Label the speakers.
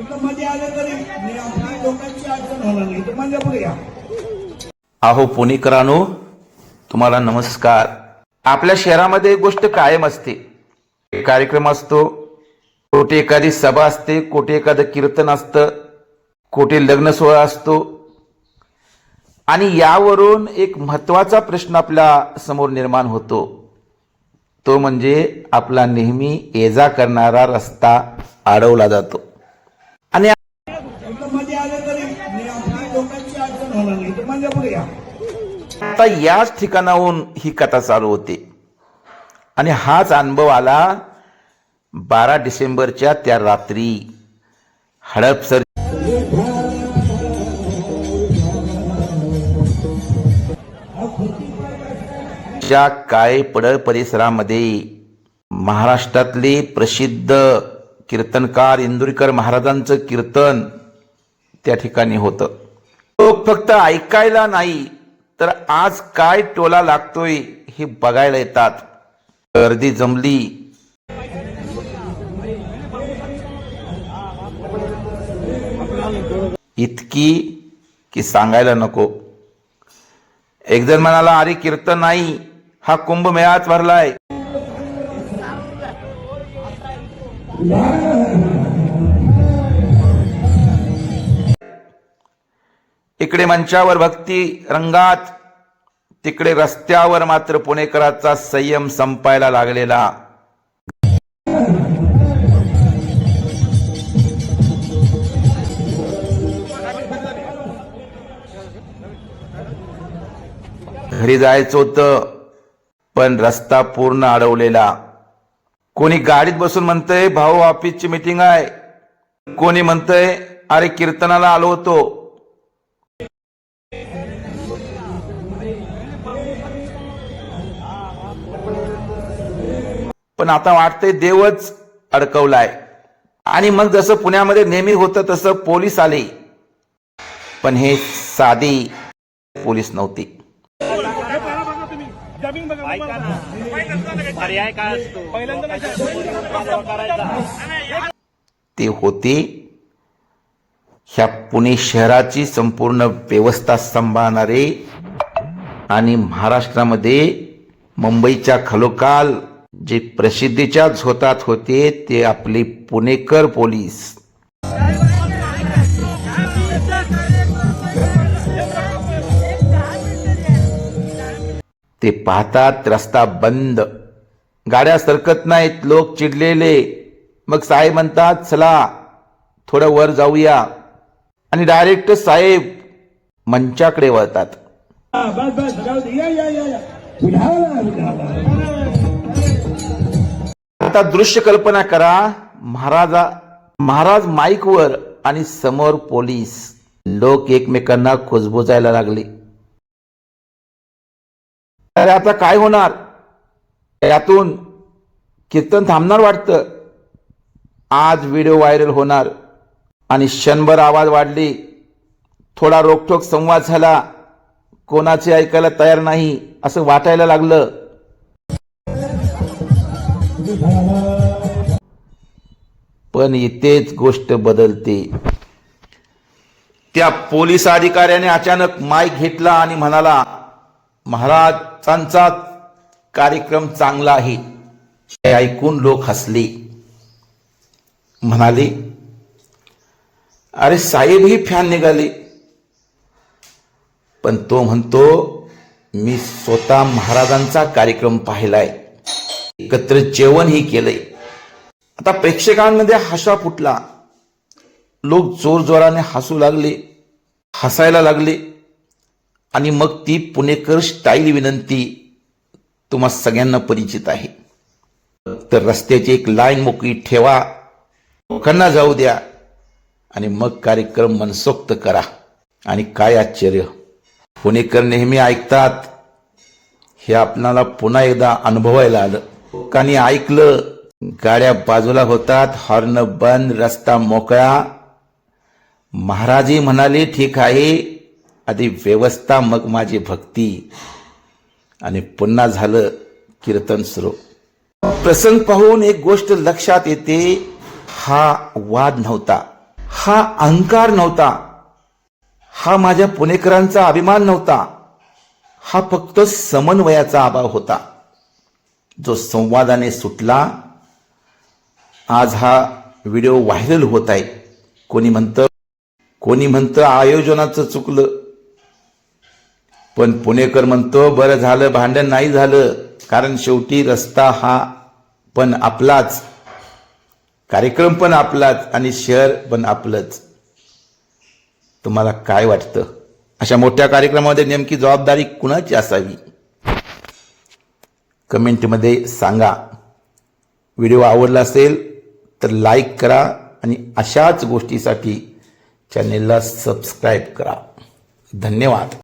Speaker 1: मध्ये आलं तरी आपली लोकांची अडचण होणार नाही. तर पुढे या
Speaker 2: अहो पुणेकरांनो तुम्हाला नमस्कार. आपल्या शहरामध्ये एक गोष्ट कायम असते. कार्यक्रम असतो कुठे एखादी सभा असते कोठे एखादं कीर्तन असतं कुठे लग्न सोहळा असतो. आणि यावरून एक महत्त्वाचा प्रश्न आपल्यासमोर निर्माण होतो. तो म्हणजे आपला नेहमी ये जा करणारा रस्ता अडवला जातो आणि
Speaker 1: कुठं मध्ये आलं तरी मी आपली लोकांची अडचण होणार नाही. तर पुढे म्हणजे या.
Speaker 2: आता याच ठिकाणाहून ही कथा चालू होते. आणि हाच अनुभव आला बारा डिसेंबरच्या त्या रात्री. हडपसर च्या काळे पडळ परिसरामध्ये महाराष्ट्रातले प्रसिद्ध कीर्तनकार इंदुरीकर महाराजांचं कीर्तन त्या ठिकाणी होतं. लोक फक्त ऐकायला नाही तर आज काय टोला लागतोय हे बघायला येतात. गर्दी जमली. इतकी की सांगायला नको. एक जण म्हणाला अरे कीर्तन नाही हा कुंभमेळाच भरलाय. इकडे मंचावर भक्ती रंगात तिकडे रस्त्यावर मात्र पुणेकराचा संयम संपायला लागलेला. घरी जायचं होतं पण रस्ता पूर्ण अडवलेला. कोणी गाडीत बसून म्हणतंय भाऊ ऑफिसची मीटिंग आहे. कोणी म्हणतंय अरे कीर्तनाला आलो होतो. पण आता वाटतंय देवच अडकवलाय. आणि मग जसं पुण्यामध्ये नेहमी होतं तसं पोलीस आले. पण हे साधी पोलीस नव्हती. ते होते ह्या पुणे शहराची संपूर्ण व्यवस्था सांभाळणारे आणि महाराष्ट्रामध्ये मुंबईच्या खालोखाल जे प्रसिद्धीच्या झोतात होते ते आपले पुणेकर पोलीस. ते पाहतात रस्ता बंद. गाड्या सरकत नाहीत लोक चिडलेले. मग साहेब म्हणतात चला थोडं वर जाऊया. आणि डायरेक्ट साहेब मंचाकडे वळतात. आता दृश्य कल्पना करा. महाराजा महाराज माईकवर आणि समोर पोलीस. लोक एकमेकांना खुजबुजायला लागले. अरे आता काय होणार? यातून कीर्तन थांबणार वाटतं. आज व्हिडिओ व्हायरल होणार आणि क्षणभर आवाज वाढली. थोडा रोखोक संवाद झाला. कोणाचे ऐकायला तयार नाही असं वाटायला लागलं. पण इथेच गोष्ट बदलते. त्या पोलीस अधिकाऱ्याने अचानक माईक घेतला आणि म्हणाला महाराजांचा कार्यक्रम चांगला आहे. हे ऐकून लोक हसले. म्हणाले अरे साहेबही फॅन निघाले. पण तो म्हणतो मी स्वतः महाराजांचा कार्यक्रम पाहिलाय. एकत्र जेवणही केलंय. आता प्रेक्षकांमध्ये हसा फुटला. लोक जोर जोराने हसू लागले हसायला लागले. आणि मग ती पुणेकर स्टाईल विनंती तुम्हा सगळ्यांना परिचित आहे. तर रस्त्याची एक लाईन मोकळी ठेवा. लोकांना जाऊ द्या. आणि मग कार्यक्रम मनसोक्त करा. आणि काय आश्चर्य. पुणेकर नेहमी ऐकतात. हे आपणाला पुन्हा एकदा अनुभवायला आलं. लोकांनी ऐकलं गाड्या बाजूला होतात हॉर्न बंद रस्ता मोकळा. महाराजी म्हणाले ठीक आहे आधी व्यवस्था मग माझी भक्ती. आणि पुन्हा झालं कीर्तन सुरू. प्रसंग पाहून एक गोष्ट लक्षात येते हा वाद नव्हता हा अहंकार नव्हता हा माझ्या पुणेकरांचा अभिमान नव्हता हा फक्त समन्वयाचा अभाव होता. जो संवादाने सुटला आज हा व्हिडिओ व्हायरल होत आहे. कोणी म्हणतं कोणी म्हणतं आयोजनाचं चुकलं. पण पुणेकर म्हणतो बरं झालं भांडण नाही झालं. कारण शेवटी रस्ता हा पण आपलाच. कार्यक्रम पण आपलाच आणि शहर पण आपलंच. तुम्हाला काय वाटतं? अशा मोठ्या कार्यक्रमामध्ये नेमकी जबाबदारी कुणाची असावी? कमेंटमध्ये सांगा. व्हिडिओ आवडला असेल तर लाईक करा आणि अशाच गोष्टीसाठी चॅनेलला सबस्क्राईब करा. धन्यवाद.